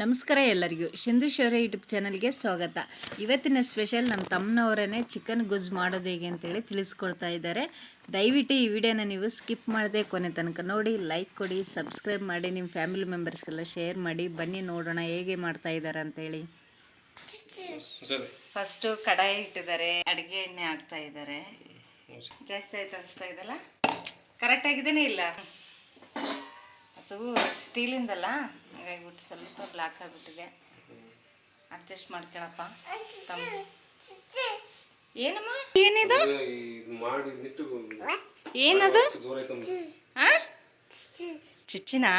ನಮಸ್ಕಾರ ಎಲ್ಲರಿಗೂ. ಸಿಂಧು ಶೌರ್ಯ ಯೂಟ್ಯೂಬ್ ಚಾನಲ್ಗೆ ಸ್ವಾಗತ. ಇವತ್ತಿನ ಸ್ಪೆಷಲ್ ನಮ್ಮ ತಮ್ಮನವರೇ ಚಿಕನ್ ಗೊಜ್ಜು ಮಾಡೋದು ಹೇಗೆ ಅಂತೇಳಿ ತಿಳಿಸ್ಕೊಡ್ತಾ ಇದ್ದಾರೆ. ದಯವಿಟ್ಟು ಈ ವಿಡಿಯೋನ ನೀವು ಸ್ಕಿಪ್ ಮಾಡದೆ ಕೊನೆ ತನಕ ನೋಡಿ ಲೈಕ್ ಕೊಡಿ ಸಬ್ಸ್ಕ್ರೈಬ್ ಮಾಡಿ ನಿಮ್ಮ ಫ್ಯಾಮಿಲಿ ಮೆಂಬರ್ಸ್ಗೆಲ್ಲ ಶೇರ್ ಮಾಡಿ ಬನ್ನಿ ನೋಡೋಣ ಹೇಗೆ ಮಾಡ್ತಾ ಇದ್ದಾರೆ ಅಂತೇಳಿ. ಫಸ್ಟು ಕಡಾಯಿ ಇಟ್ಟಿದ್ದಾರೆ ಅಡುಗೆ ಎಣ್ಣೆ ಹಾಕ್ತಾ ಇದ್ದಾರೆ. ಜಾಸ್ತಿ ಆಯ್ತು ಅನಿಸ್ತಾ ಇದಲ್ಲ ಕರೆಕ್ಟ್ ಆಗಿದೇನೆ ಇಲ್ಲ? ಅದು ಸ್ಟೀಲಿಂದಲ್ಲ ಹಾಗಾಗಿಬಿಟ್ಟು ಸ್ವಲ್ಪ ಬ್ಲ್ಯಾಕ್ ಆಗಿಬಿಟ್ಟಿದೆ. ಅಡ್ಜಸ್ಟ್ ಮಾಡ್ಕೊಳಪ್ಪ. ತಮ್ಮ ಏನಮ್ಮ? ಏನಿದು? ಏನದು? ಚಿಚ್ಚಿನಾ?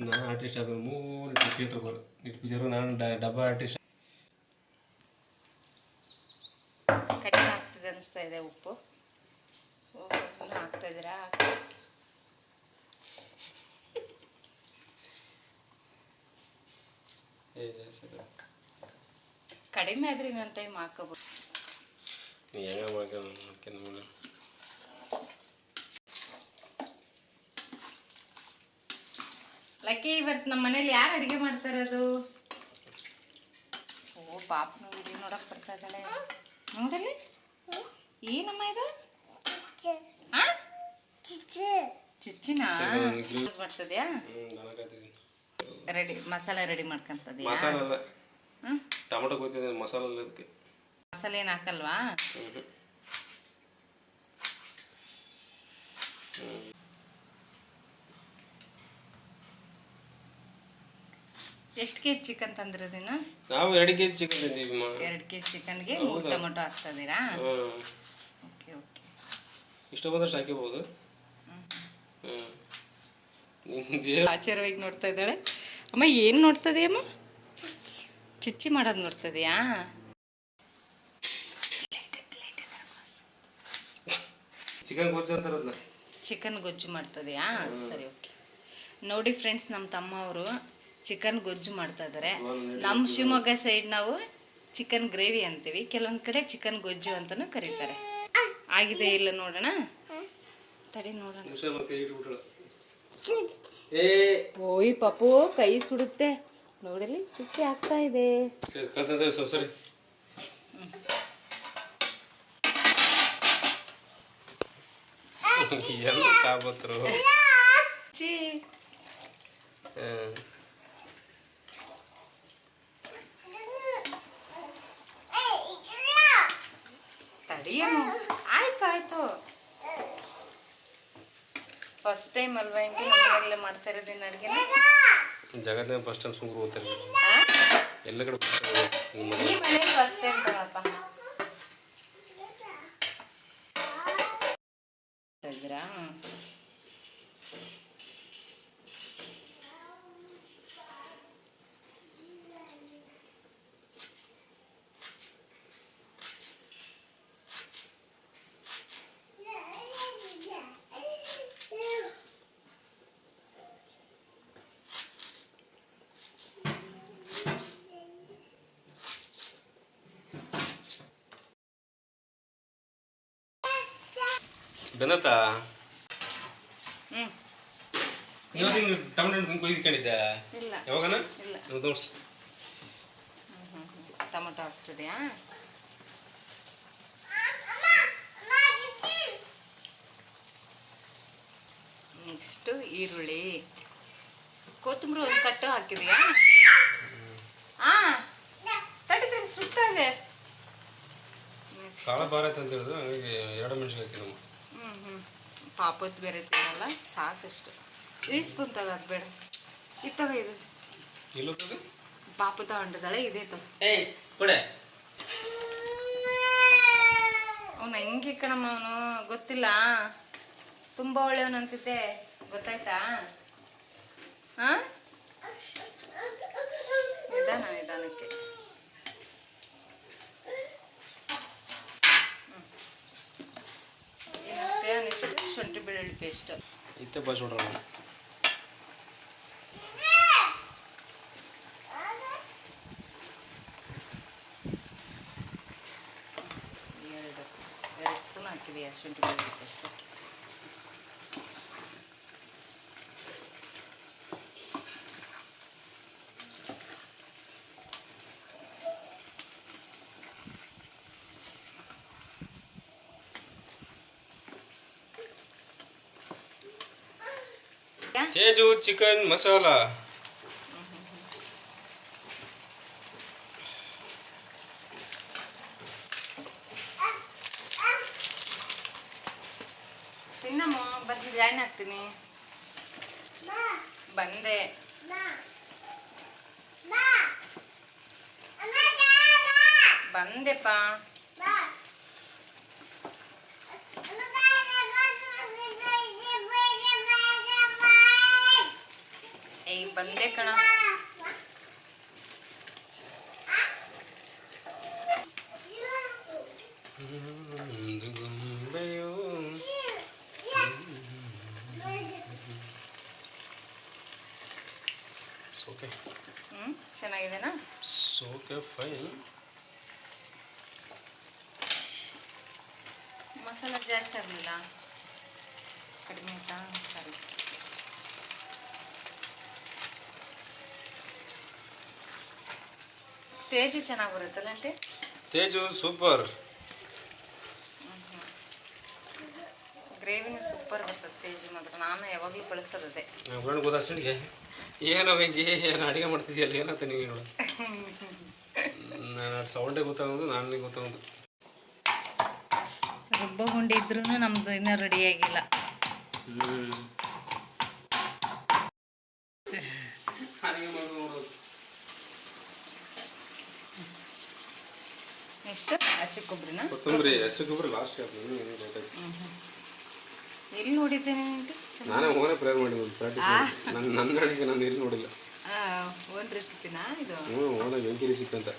ನಾನು ಆರ್ಟಿಸ್ಟ್ ಆದ ಮೂರು ಥಿಯೇಟರ್ ಬರು ಇಟ್ಟು ಪಿಕ್ಚರು ನಾನು ಡಬ್ಬ ಆರ್ಟಿಸ್ಟ್ ಕಡಿಮೆ ಆಗ್ತದೆ ಅನಿಸ್ತಾ ಇದೆ ಉಪ್ಪು. ಹಾಕ್ತಾ ಇದ್ದೀರಾ. ಕಡಿಮೆ ಆದ್ರೆ ಇನ್ನೊಂದು ಟೈಮ್ ಹಾಕೋಬೋದು ನೀ ಹೆಂಗ ಮಾಡ್ಕೊಂಡು ಮಾಡ್ಕೊಂಡು ಮೇಲೆ ಲಕ್ಕಿ ಇವತ್ತು ನಮ್ಮ ಮನೇಲಿ ಯಾರು ಅಡುಗೆ ಮಾಡ್ತಾರದು ಓ ಪಾಪ ನೋಡಿ ನೋಡಕ್ ಬರ್ತಾ ಇದ್ದಾಳೆ ನೋಡಲಿ ಏನಮ್ಮ ಇದು? ಆ? ಚಿಚ್ಚಿನ? ಯೂಸ್ ಮಾಡ್ತದ್ಯಾ ರೆಡಿ ಮಸಾಲೆ ರೆಡಿ ಮಾಡ್ಕೊಂತದ್ಯಾ? ಟೊಮೊಟೊ ಅಲ್ಲ ಮಸಾಲೆ ಅದಕ್ಕೆ. ಮಸಾಲೆ ಏನು ಹಾಕಲ್ವಾ? ಎಷ್ಟು ಕೆ ಜಿ ಚಿಕನ್ ತಂದಿರೋದೇನು? ನಾವು ಎರಡು ಕೆ ಜಿ ಚಿಕನ್ ತಂದಿದ್ದೀವಿ ಮಾ. ಎರಡು ಕೆ ಜಿ ಚಿಕನ್ಗೆ ಮೂರು ಟೊಮೊಟೊ ಹಾಕ್ತದೀರಾ ಓಕೆ ಓಕೆ. ಇಷ್ಟ ಬಂದಷ್ಟು ಹಾಕಿಬೋದು. ಆಚಾರವಾಗಿ ನೋಡ್ತಾ ಇದ್ದಾಳೆ. ಅಮ್ಮ ಏನು ನೋಡ್ತದೆ ಅಮ್ಮ? ಚಿಚ್ಚಿ ಮಾಡೋದು ನೋಡ್ತದೆಯಾ? ಚಿಕನ್ ಗೊಜ್ಜು ಅಂತಾರಲ್ಲ ಚಿಕನ್ ಗೊಜ್ಜು ಮಾಡ್ತದೆಯಾ? ಸರಿ ಓಕೆ. ನೋಡಿ ಫ್ರೆಂಡ್ಸ್ ನಮ್ಮ ತಮ್ಮ ಅವರು ಚಿಕನ್ ಗೊಜ್ಜು ಮಾಡ್ತಾ ಇದ್ದಾರೆ ನಮ್ಮ ಶಿವಮೊಗ್ಗ ಸೈಡ್ ನಾವು ಚಿಕನ್ ಗ್ರೇವಿ ಅಂತೀವಿ. ಕೆಲವೊಂದು ಕಡೆ ಚಿಕನ್ ಗೊಜ್ಜು ಅಂತಲೂ ಕರೀತಾರೆ. ಆಗಿದೆ ಇಲ್ಲ ನೋಡೋಣ? ತಡಿ ನೋಡೋಣ. ಓಯ್ ಪಾಪು ಕೈ ಸುಡುತ್ತೆ. ನೋಡಲಿ ಚಿಚ್ಚಿ ಆಗ್ತಾ ಇದೆ. ಚಿ ತಡಿಯನು ಆಯ್ತು ಆಯ್ತು. ಫಸ್ಟ್ ಟೈಮ್ ಅಲ್ವಾ ಹಿಂಗೆ ಮನೆಯಲ್ಲೇ ಮಾಡ್ತಾ ಇರೋದಿನ ಅಡುಗೆನ? ಜಗತ್ತಿನ ಫಸ್ಟ್ ಟೈಮ್ ಸುಮ್ಮನೆ ಓದ್ತಾರೆ? ಎಲ್ಲ ಕಡೆ ಈ ಮನೇಲಿ ಫಸ್ಟ್ ಟೈಮ್ ಕಣಪ್ಪ ಇದ್ರಾ ಬೆಂದತ್ತಾ ಹ್ಞೂ ಇವತ್ತು ಟೊಮೆಟೊ ಕೊಯ್ದುಕೊಂಡಿದ್ದೆ ಇಲ್ಲ. ಯಾವಾಗನ? ಇಲ್ಲ. ಟೊಮೊಟೊ ಹಾಕ್ತದೆಯಾ ನೆಕ್ಸ್ಟು ಈರುಳ್ಳಿ. ಕೊತ್ತಂಬರಿ ಒಂದು ಕಟ್ಟು ಹಾಕಿದೆಯಾ? ಆ ತಡಿ ತಡಿ ಸುತ್ತಾ ಇದೆ. ಕಾಳ ಭಾರ ಆಯ್ತು ಅಂತ ಹೇಳಿದ್ರು ಹಂಗಾಗಿ ಎರಡು ಮೆಣಸಿಗೆ ಹಾಕಿ ನಮ್ಮ ಹ್ಞೂ ಹ್ಞೂ ಪಾಪತ್ ಬೇರೆ ತಿನ್ನಲ್ಲ ಸಾಕಷ್ಟು. ಈ ಸ್ಪೂನ್ ತಗೋದು ಬೇಡ. ಇದು ತಗೋ ಇದು. ಪಾಪದ ಪಾಪ ತಗೊಂಡಿದ್ದಾಳೆ ಇದೇ ತಗೋ. ಅವನು ಹೆಂಗೆ ಕಣಮ್ಮ ಅವನು? ಗೊತ್ತಿಲ್ಲ. ತುಂಬ ಒಳ್ಳೆಯವನು ಅಂತಿದ್ದೆ. ಗೊತ್ತಾಯ್ತಾ? ಹಾ? ನಿಧಾನ ನಿಧಾನಕ್ಕೆ. ಹ್ಮ್. ಏನಂತೆ ನೆಕ್ಸ್ಟ್ ಶುಂಠಿ ಬೆಳ್ಳುಳ್ಳಿ ಪೇಸ್ಟ್ ಇತ್ತೆ ಬಸ್ ನೋಡ್ರ ಎರಡು ಎರಡು ಸ್ಪೂನ್ ಹಾಕಿದೆಯಾ ಶುಂಠಿ ಬೆಳ್ಳುಳ್ಳಿ ಪೇಸ್ಟ್ ತೇಜು ಚಿಕನ್ ಮಸಾಲ ತಿನ್ನಮ್ಮ ಬಂದು ಜಾಯ್ನ್ ಆಗ್ತೀನಿ. ಬಂದೆ. ಬಂದೆಪ್ಪ. ಏಯ್ ಬಂದೆ ಕಣ. ಹ್ಞೂ ಚೆನ್ನಾಗಿದೆನಾ? Okay fine. ಮಸಾಲ ಜಾಸ್ತಿ ಆಗಲಿಲ್ಲ. ಕಡಿಮೆ ಆಯ್ತಾ? ಸರಿ. ತೇಜು ಚೆನ್ನಾಗಿ ಬರುತ್ತಲ್ಲ ಆಂಟಿ? ತೇಜು ಸೂಪರ್. ಗ್ರೇವಿನೂ ಸೂಪರ್ ಬರ್ತದೆ ತೇಜು ಮಾತ್ರ. ನಾನು ಯಾವಾಗಲೂ ಬಳಸ್ತದೆ ಫ್ರೆಂಡ್ ಗೊತ್ತಾಸ್ಟಿಗೆ ಏನೋ ಹೆಂಗೆ ಏನು ಅಡುಗೆ ಮಾಡ್ತಿದ್ಯಲ್ಲ ಏನಂತ ನೀವು ಹೇಳು. ನಾನು ಸೌಂಡೇ ಗೊತ್ತಾಗೋದು ನನಗೆ ಗೊತ್ತಾಗೋದು ರುಬ್ಬ ಗುಂಡಿ ಇದ್ರೂ ನಮ್ದು ಇನ್ನೂ ರೆಡಿಯಾಗಿಲ್ಲ ನೆಕ್ಸ್ಟ್ ಹಸಿ ಕೊಬ್ಬರಿನ ಕೊತ್ತಂಬರಿ ಹಸಿ ಗೊಬ್ಬರ ಲಾಸ್ಟ್ ಎಲ್ಲಿ ನೋಡಿದ್ದೇನೆ ನಾನೇ ಓನೇ ಪ್ರೇರ್ ಮಾಡಿ ನನ್ನ ನನ್ನ ಅಡುಗೆ ನಾನು ಎಲ್ಲಿ ನೋಡಿಲ್ಲ. ಓನ್ ರೆಸಿಪಿನಾ ಇದು? ಹ್ಞೂ ಓನ ಬೆಂಕಿ ರೆಸಿಪಿ ಅಂತ.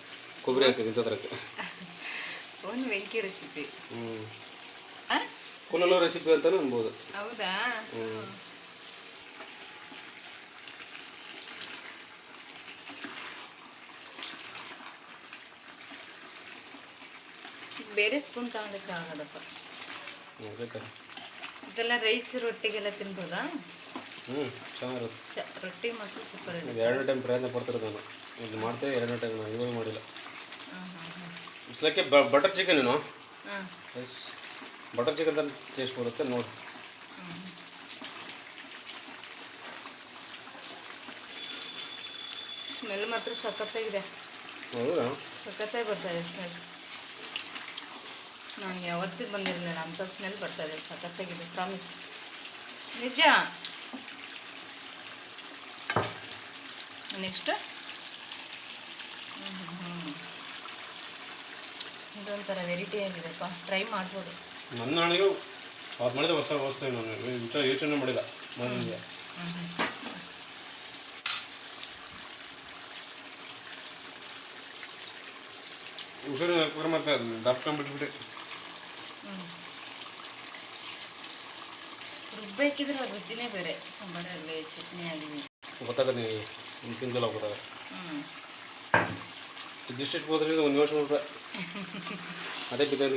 ಕೊಬ್ಬರಿ ಹಾಕಿ ಇಂಥದ್ರಕ್ಕೆ ಓನ್ ವೆಂಕಿ ರೆಸಿಪಿ ಹ್ಞೂ ಕುಲಲು ರೆಸಿಪಿ ಅಂತಲೂ ಅನ್ಬೋದು. ಹೌದಾ? ಹ್ಞೂ ಬೇರೆ ಸ್ಪೂನ್ ತಗೊಂಡಿದ್ರೆ ಆಗೋದಪ್ಪ. ಇದೆಲ್ಲ ರೈಸ್ ರೊಟ್ಟಿಗೆಲ್ಲ ತಿನ್ಬೋದಾ? ಹ್ಞೂ ಚೆನ್ನಾಗಿರುತ್ತೆ. ಚ ರೊಟ್ಟಿ ಮಾತ್ರ ಸೂಪರ್ ಇದೆ ಎರಡು ಟೈಮ್ ಪ್ರಯತ್ನ ಪಡ್ತಿರೋದು ನಾನು. ಇದು ಮಾಡ್ತೇವೆ ಎರಡನೇ ಟೈಮ್ ನಾನು ಇವಾಗ ಮಾಡಿಲ್ಲ. ಹಾಂ ಬಟರ್ ಚಿಕನ್ ಏನು? ಎಸ್ ಬಟರ್ ಚಿಕನ್ ತಂದು ಟೇಸ್ಟ್ ಬರುತ್ತೆ ನೋಡಿ. ಸ್ಮೆಲ್ ಮಾತ್ರ ಸಖತ್ತಾಗಿದೆ. ಹೌದಾ? ಸಖತ್ತಾಗಿ ಬರ್ತಾ ಇದೆ ಸ್ಮೆಲ್ ನಾನು ಯಾವತ್ತಿಗೆ ಬಂದಿರಲಿಲ್ಲ ಅಂಥ ಸ್ಮೆಲ್ ಬರ್ತಾ ಇದೆ ಸಖತ್ತಾಗಿದೆ ಪ್ರಾಮಿಸ್ ನಿಜ? ನೆಕ್ಸ್ಟ್ ಇದೊಂಥರ ವೆರೈಟಿ ಆಗಿದೆಪ್ಪ. ಟ್ರೈ ಮಾಡ್ಬೋದು. ನನ್ನ ನಾಳೆಗೆ ಅವ್ರು ಮಾಡಿದ ಹೊಸ ವಸ್ತು ನಾನು ವಿಚಾರ ಯೋಚನೆ ಮಾಡಿದ ನನಗೆ ಹುಷಾರು ಮತ್ತೆ ದಪ್ಪ ದಪ್ಕೊಂಡ್ಬಿಟ್ಬಿಟ್ಟೆ ರುಬ್ಬೇಕಿದ್ರೆ ರುಚಿನೇ ಬೇರೆ. ಸಾಂಬಾರಾಗಲಿ ಚಟ್ನಿ ಆಗಲಿ. ಗೊತ್ತಾಗತ್ತೆ ನೀವು ತಿಂದಲ್ಲ ಗೊತ್ತಾಗ ಇದಿಷ್ಟು ಹೋದ್ರೆ ಒಂದು ಯೋಚನೆ ರೂಪಾಯಿ ಅದೇ ಬಿದ್ದು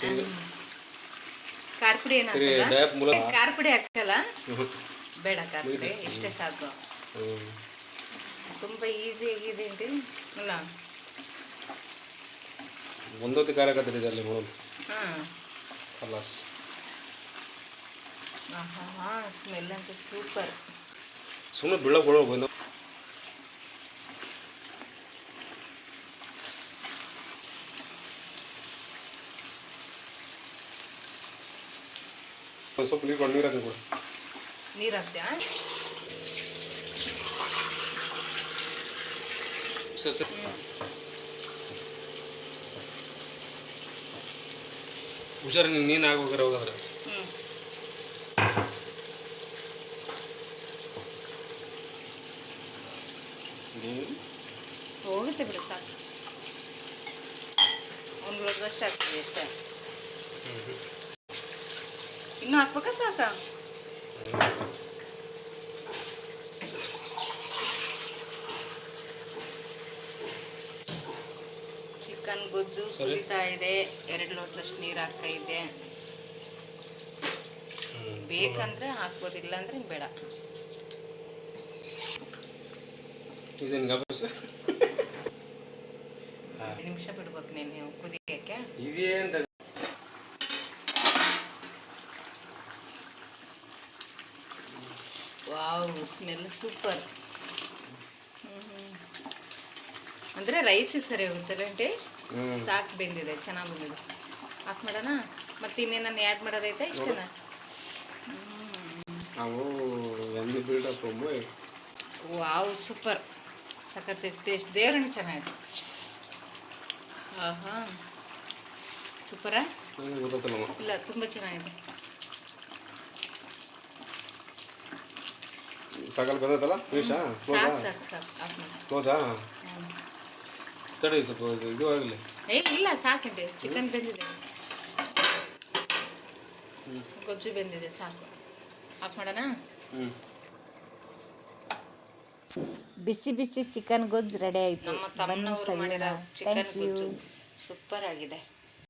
ಸೇರಿ ಖಾರ ಪುಡಿ ಏನು ಸರಿ ಮೂಲ. ಖಾರ ಪುಡಿ ಹಾಕಲ್ಲ? ಬೇಡ ಖಾರ ಪುಡಿ ಇಷ್ಟೇ ಸಾಕು. ತುಂಬ ಈಸಿ ಆಗಿದೆ ಏನ್ರಿ ಅಲ್ಲ? ಒಂದೊತ್ತು ಕಾರ್ಯಕರ್ತರಿದೆ ಅಲ್ಲಿ ಮಾಡೋದು ಹಾಂ ಹಾಂ ಸ್ಮೆಲ್ ಅಂತೂ ಸೂಪರ್ ಸುಮ್ಮನೆ ಬಿಡೋ ಬಂದು ಒಂದು ಸ್ವಲ್ಪ ನೀರು ನೀರು ಹಾಕಿ ಕೊಡು. ನೀರು ಹಾಕ್ತ್ಯಾ? ಸರ್ ಸರಿ. ಹುಷಾರು ನೀನು ಆಗ್ಬೇಕಾರೆ ಹೋಗಾದ್ರೆ ಹೋಗುತ್ತೆ ಬಿಡು ಸಾಕು. ಒಂದು ವರ್ಷ ಆಗ್ತದೆ ಅಷ್ಟೇ. ಇನ್ನು ಹಾಕ್ಬೇಕಾ ಸಾಕಾ? ಚಿಕನ್ ಗೊಜ್ಜು ಸುರಿತಾ ಇದೆ. ಎರಡು ಲೋಟದಷ್ಟು ನೀರು ಹಾಕ್ತಾ ಇದೆ. ಬೇಕಂದ್ರೆ ಹಾಕೋದಿಲ್ಲ ಅಂದ್ರೆ ಬೇಡ. ನಿಮಿಷ ಬಿಡ್ಬೇಕು ನೀನು ಕುದಿಯಕ್ಕೆ. Wow smell super. ಅಂದ್ರೆ ರೈಸ್ ಸರಿ ಹೋಗುತ್ತೆ ರೆಂಟಿ ಸಾಕ್ ಬೆಂದಿದೆ ಚೆನ್ನಾಗ್ ಬಂದಿದೆ. ಆಫ್ ಮಾಡೋಣ? ಮತ್ತೆ ಇನ್ನೇನು ಆ್ಯಡ್ ಮಾಡೋದೈತೆ? ಇಷ್ಟನಾ? ನಾವು ಒಮ್ಮೆ ವಾವ್ ಸೂಪರ್. ಸಖತ್ ಟೇಸ್ಟ್ ದೇವ್ರಣ್ಣ ಚೆನ್ನಾಗಿದೆ ಆಹಾ. ಸೂಪರಾ? ನನಗೆ ಗೊತ್ತಾಗ್ತಲ್ಲಮ್ಮ ಇಲ್ಲ ತುಂಬ ಚೆನ್ನಾಗಿದೆ. ಸಾಕಲ್ಲ ಬಂದೈತಲ್ಲ? ಕ್ಲೋಸಾ? ಸಾಕು ಸಾಕು ಸಾಕು. ಆಫ್ ಮಾಡಿ. ಕ್ಲೋಸಾ. ತಡಿ ಸ್ವಲ್ಪ ಇದು- ಆಗಲಿ. ಏ ಇಲ್ಲ ಸಾಕಿದೆ ಚಿಕನ್ ಬೆಂದಿದೆ. ಗೊಜ್ಜು ಬೆಂದಿದೆ ಸಾಕು. ಆಫ್ ಮಾಡೋಣ? ಹ್ಞೂ ಬಿಸಿ ಬಿಸಿ ಚಿಕನ್ ಗೊಜ್ಜು ರೆಡಿ ಆಯಿತು. ನಮ್ಮ ತಮ್ಮನವ್ರು ಮಾಡಿರೋ ಚಿಕನ್ ಗೊಜ್ಜು ಸೂಪರ್ ಆಗಿದೆ.